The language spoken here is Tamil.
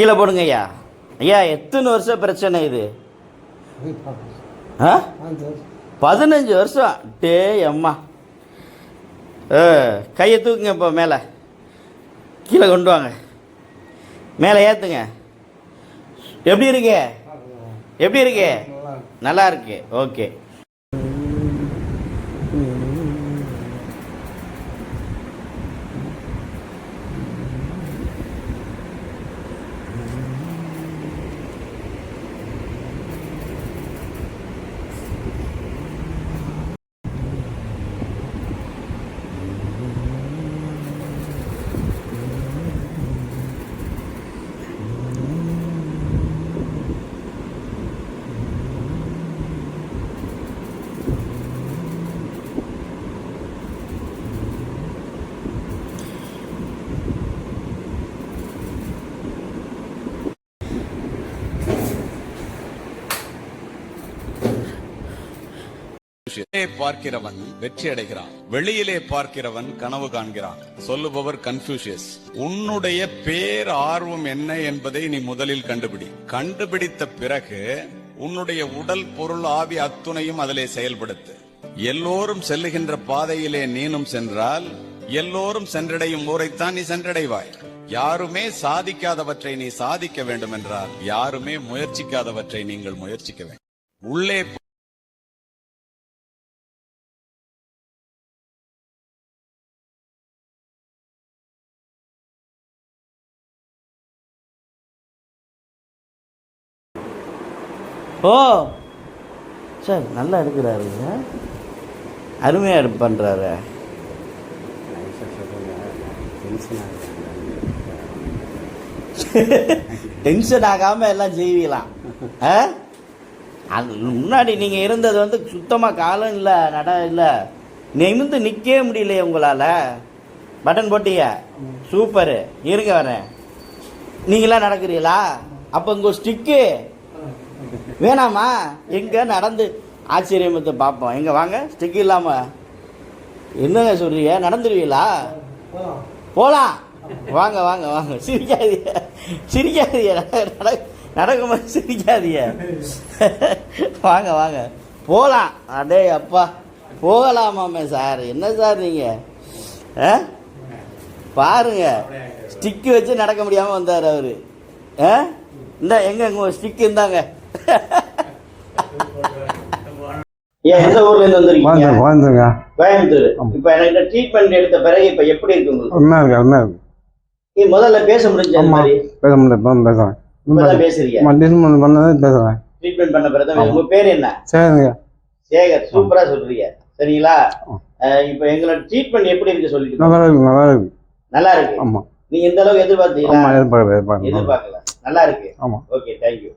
கீழே போடுங்க ஐயா. ஐயா எத்தனை வருஷம் பிரச்சனை இது? ஆ? பதினஞ்சு வருஷம். டே அம்மா. கையை தூக்குங்க இப்போ மேலே. கீழே கொண்டு வாங்க. மேலே ஏற்றுங்க எப்படி இருக்கு எப்படி இருக்கு நல்லா இருக்கு ஓகே. பார்க்கிறவன் வெற்றி அடைகிறான் வெளியிலே பார்க்கிறவன் கனவு காண்கிறான். சொல்லுபவர் கன்ஃபியூஷியஸ் உன்னுடைய பேர் ஆர்வம் என்ன என்பதை நீ முதலில் கண்டுபிடி. கண்டுபிடித்த பிறகு உன்னுடைய உடல் பொருள் ஆவி அத்துணையும் அதிலே செயல்படுத்து. எல்லோரும் செல்லுகின்ற பாதையிலே நீனும் சென்றால் எல்லோரும் சென்றடையும் ஊரைத்தான் நீ சென்றடைவாய். யாருமே சாதிக்காதவற்றை நீ சாதிக்க வேண்டும் என்றால் யாருமே முயற்சிக்காதவற்றை நீங்கள் முயற்சிக்க வேண்டும். உள்ளே ஓ. சார் நல்லா எடுக்கிறாருங்க அருமையாக எடுப்பு பண்ணுறாரு டென்ஷன் ஆகாமல் எல்லாம் செய்வீங்களாம் ஆ? அது முன்னாடி நீங்கள் இருந்தது வந்து சுத்தமாக காலம் இல்லை நட இல்லை. நிமிந்து நிற்கவே முடியலையே உங்களால். பட்டன் போட்டீங்க. சூப்பரு. இருங்க வரேன். நீங்களாம் நடக்கிறீங்களா? அப்போ உங்கள் ஸ்டிக்கு வேணாமா? எங்கே நடந்து? ஆச்சரியமத்தை பார்ப்போம் எங்கே வாங்க? ஸ்டிக் இல்லாமல் என்னங்க சொல்கிறீங்க நடந்துருவீங்களா? போகலாம் வாங்க வாங்க வாங்க. சிரிக்காதீங்க. சிரிக்காதீங்க. நட நடக்கும்போது சிரிக்காதீங்க. வாங்க வாங்க. போகலாம் அடே அப்பா. போகலாமாமே சார். என்ன சார் நீங்கள் ஆ? பாருங்க. ஸ்டிக்கு வச்சு நடக்க முடியாமல் வந்தார் அவர். ஆ? இந்த எங்கே உங்க ஸ்டிக்கு இருந்தாங்க எந்த ஊர்ல இருந்து வந்திருக்கீங்க? கோயம்புத்தூர். இப்ப எனக்கு ட்ரீட்மெண்ட் எடுத்த பிறகு இப்ப எப்படி இருக்கு உங்களுக்கு? இருக்கு இருக்கு. நீ முதல்ல பேச முடிஞ்ச ஆமா. மாதிரி. பேச முடியல இப்போ பேசுறேன். இப்பதான் பேசுறீங்க. ட்ரீட்மெண்ட் பண்ணதே பேசுறேன். ட்ரீட்மெண்ட் பண்ண பிறகு உங்க பேர் என்ன? சரிங்க சேகர் சூப்பரா சொல்றீங்க. சரிங்களா? இப்ப எங்களோட ட்ரீட்மெண்ட் எப்படி இருக்கு சொல்லிட்டு நல்லா இருக்கு நல்லா இருக்கு. நல்லா இருக்கு. ஆமா. நீங்க எந்த அளவுக்கு எதிர்பார்த்தீங்களா? எதிர்பார்க்கல நல்லா இருக்கு. ஆமா. Okay thank you